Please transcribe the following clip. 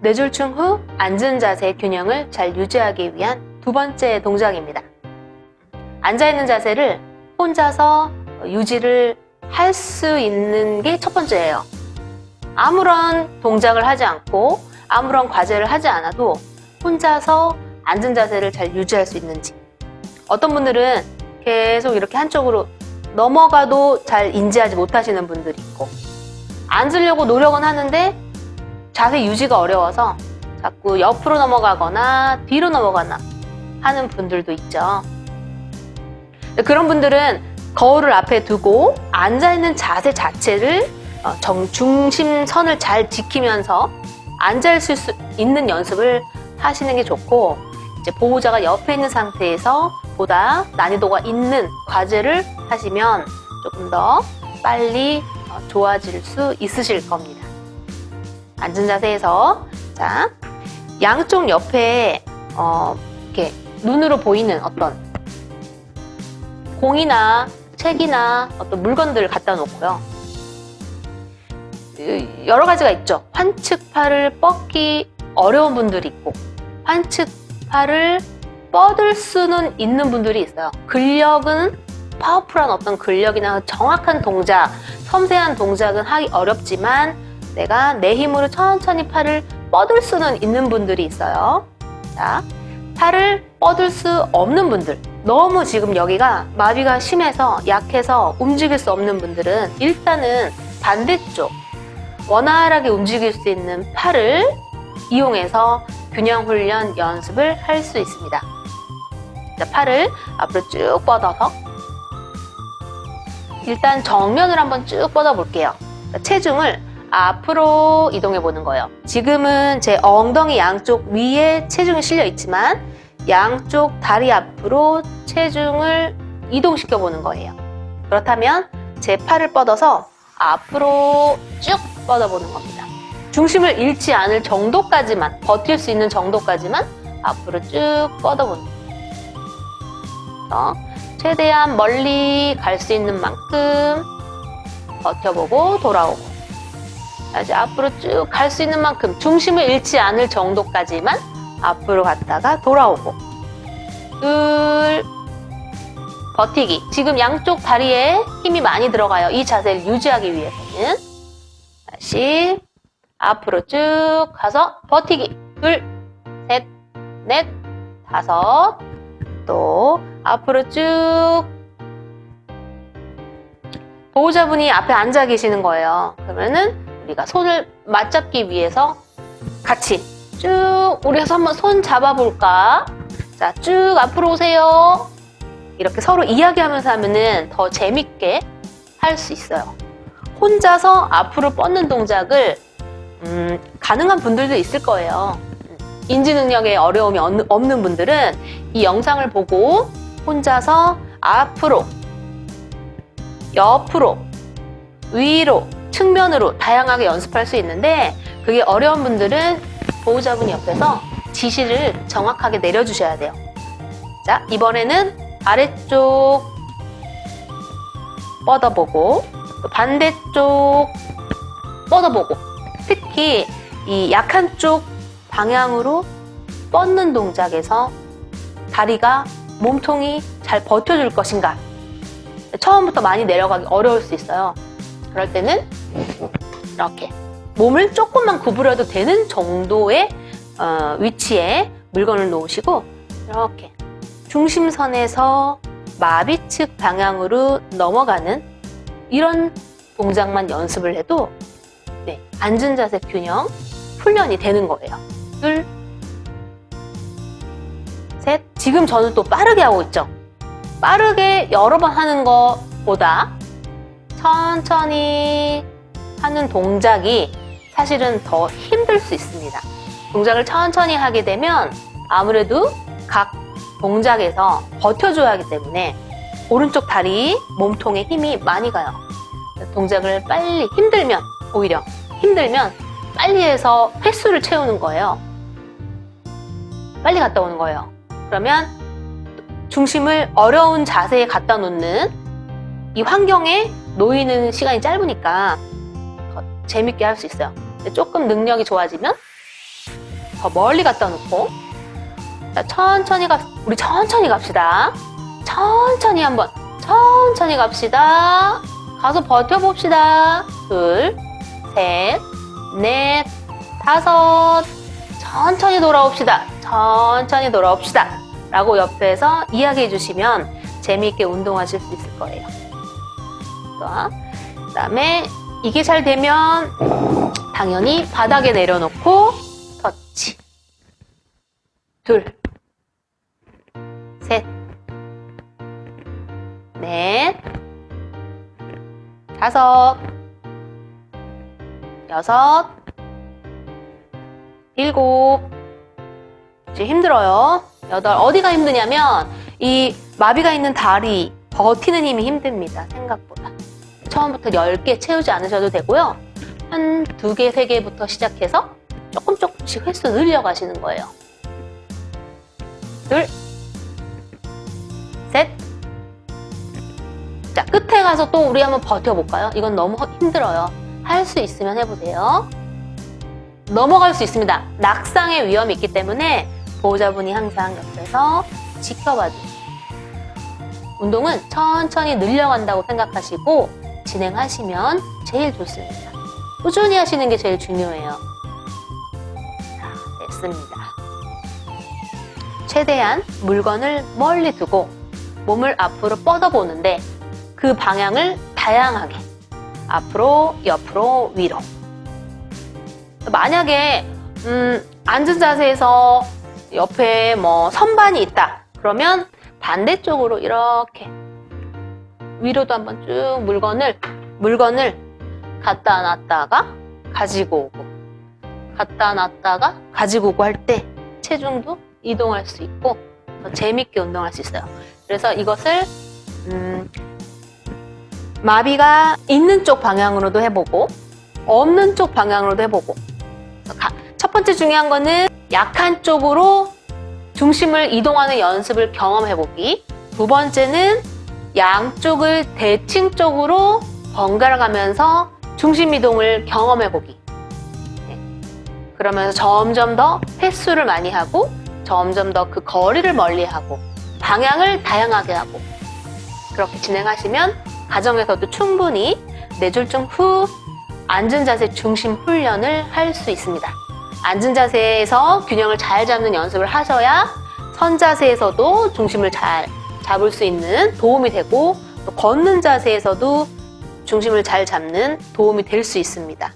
뇌졸중 후 앉은 자세 균형을 잘 유지하기 위한 두 번째 동작입니다. 앉아있는 자세를 혼자서 유지를 할 수 있는 게 첫 번째예요. 아무런 동작을 하지 않고 아무런 과제를 하지 않아도 혼자서 앉은 자세를 잘 유지할 수 있는지. 어떤 분들은 계속 이렇게 한쪽으로 넘어가도 잘 인지하지 못하시는 분들이 있고, 앉으려고 노력은 하는데 자세 유지가 어려워서 자꾸 옆으로 넘어가거나 뒤로 넘어가나 하는 분들도 있죠. 그런 분들은 거울을 앞에 두고 앉아있는 자세 자체를 어, 정, 중심선을 잘 지키면서 앉아 있을 수 있는 연습을 하시는 게 좋고 이제 보호자가 옆에 있는 상태에서 보다 난이도가 있는 과제를 하시면 조금 더 빨리 어, 좋아질 수 있으실 겁니다. 앉은 자세에서 자 양쪽 옆에 어, 이렇게 눈으로 보이는 어떤 공이나 책이나 어떤 물건들을 갖다 놓고요. 그, 여러 가지가 있죠. 환측팔을 뻗기 어려운 분들이 있고 환측팔을 뻗을 수는 있는 분들이 있어요. 근력은 파워풀한 어떤 근력이나 정확한 동작, 섬세한 동작은 하기 어렵지만 내가 내 힘으로 천천히 팔을 뻗을 수는 있는 분들이 있어요. 자, 팔을 뻗을 수 없는 분들, 너무 지금 여기가 마비가 심해서 약해서 움직일 수 없는 분들은 일단은 반대쪽, 원활하게 움직일 수 있는 팔을 이용해서 균형 훈련 연습을 할 수 있습니다. 자, 팔을 앞으로 쭉 뻗어서 일단 정면을 한번 쭉 뻗어 볼게요. 체중을 앞으로 이동해 보는 거예요. 지금은 제 엉덩이 양쪽 위에 체중이 실려 있지만 양쪽 다리 앞으로 체중을 이동시켜 보는 거예요. 그렇다면 제 팔을 뻗어서 앞으로 쭉 뻗어 보는 겁니다. 중심을 잃지 않을 정도까지만 버틸 수 있는 정도까지만 앞으로 쭉 뻗어 보는 거예요. 최대한 멀리 갈 수 있는 만큼 버텨보고 돌아오고 자, 이제 앞으로 쭉 갈 수 있는 만큼 중심을 잃지 않을 정도까지만 앞으로 갔다가 돌아오고 둘 버티기 지금 양쪽 다리에 힘이 많이 들어가요 이 자세를 유지하기 위해서는 다시 앞으로 쭉 가서 버티기 둘 셋 넷 다섯 또 앞으로 쭉 보호자분이 앞에 앉아 계시는 거예요 그러면은 우리가 손을 맞잡기 위해서 같이 쭉 우리 가 한번 손 잡아볼까? 자, 쭉 앞으로 오세요. 이렇게 서로 이야기하면서 하면은 더 재밌게 할 수 있어요. 혼자서 앞으로 뻗는 동작을 음, 가능한 분들도 있을 거예요. 인지 능력에 어려움이 없는- 분들은 이 영상을 보고 혼자서 앞으로, 옆으로, 위로, 측면으로 다양하게 연습할 수 있는데 그게 어려운 분들은 보호자분 옆에서 지시를 정확하게 내려주셔야 돼요. 자, 이번에는 아래쪽 뻗어보고 또 반대쪽 뻗어보고 특히 이 약한 쪽 방향으로 뻗는 동작에서 다리가 몸통이 잘 버텨줄 것인가 처음부터 많이 내려가기 어려울 수 있어요. 그럴 때는 이렇게 몸을 조금만 구부려도 되는 정도의 어, 위치에 물건을 놓으시고 이렇게 중심선에서 마비 측 방향으로 넘어가는 이런 동작만 연습을 해도 네, 앉은 자세 균형 훈련이 되는 거예요. 둘, 셋. 지금 저는 또 빠르게 하고 있죠. 빠르게 여러 번 하는 것보다 천천히 하는 동작이 사실은 더 힘들 수 있습니다. 동작을 천천히 하게 되면 아무래도 각 동작에서 버텨줘야 하기 때문에 오른쪽 다리 몸통에 힘이 많이 가요. 동작을 빨리 힘들면 오히려 힘들면 빨리 해서 횟수를 채우는 거예요. 빨리 갔다 오는 거예요. 그러면 중심을 어려운 자세에 갖다 놓는 이 환경에 놓이는 시간이 짧으니까 더 재밌게 할 수 있어요. 조금 능력이 좋아지면 더 멀리 갖다 놓고 자, 천천히 가, 우리 천천히 갑시다. 천천히 한번, 천천히 갑시다. 가서 버텨봅시다. 둘, 셋, 넷, 다섯. 천천히 돌아옵시다. 천천히 돌아옵시다. 라고 옆에서 이야기해 주시면 재미있게 운동하실 수 있을 거예요. 자, 그 다음에 이게 잘 되면 당연히 바닥에 내려놓고 터치. 둘, 다섯, 여섯, 일곱. 이제 힘들어요. 여덟. 어디가 힘드냐면 이 마비가 있는 다리 버티는 힘이 힘듭니다. 생각보다. 처음부터 10개 채우지 않으셔도 되고요. 한 두 개, 세 개부터 시작해서 조금 조금씩 횟수 늘려가시는 거예요. 둘, 셋. 자, 끝에 가서 또 우리 한번 버텨볼까요? 이건 너무 허- 힘들어요. 할 수 있으면 해보세요. 넘어갈 수 있습니다. 낙상의 위험이 있기 때문에 보호자분이 항상 옆에서 지켜봐 주세요. 운동은 천천히 늘려간다고 생각하시고 진행하시면 제일 좋습니다. 꾸준히 하시는 게 제일 중요해요. 자, 됐습니다. 최대한 물건을 멀리 두고 몸을 앞으로 뻗어보는데 그 방향을 다양하게 앞으로, 옆으로, 위로. 만약에 음, 앉은 자세에서 옆에 뭐 선반이 있다. 그러면 반대쪽으로 이렇게 위로도 한번 쭉 물건을 물건을 갖다 놨다가 가지고 오고 갖다 놨다가 가지고 오고 할 때 체중도 이동할 수 있고 더 재밌게 운동할 수 있어요. 그래서 이것을 음, 마비가 있는 쪽 방향으로도 해보고 없는 쪽 방향으로도 해보고. 첫 번째 중요한 거는 약한 쪽으로 중심을 이동하는 연습을 경험해보기. 두 번째는 양쪽을 대칭 쪽으로 번갈아 가면서 중심 이동을 경험해보기. 네. 그러면서 점점 더 횟수를 많이 하고 점점 더 그 거리를 멀리 하고 방향을 다양하게 하고. 그렇게 진행하시면 가정에서도 충분히 뇌졸중 후 앉은 자세 중심 훈련을 할 수 있습니다. 앉은 자세에서 균형을 잘 잡는 연습을 하셔야 선 자세에서도 중심을 잘 잡을 수 있는 도움이 되고 또 걷는 자세에서도 중심을 잘 잡는 도움이 될 수 있습니다.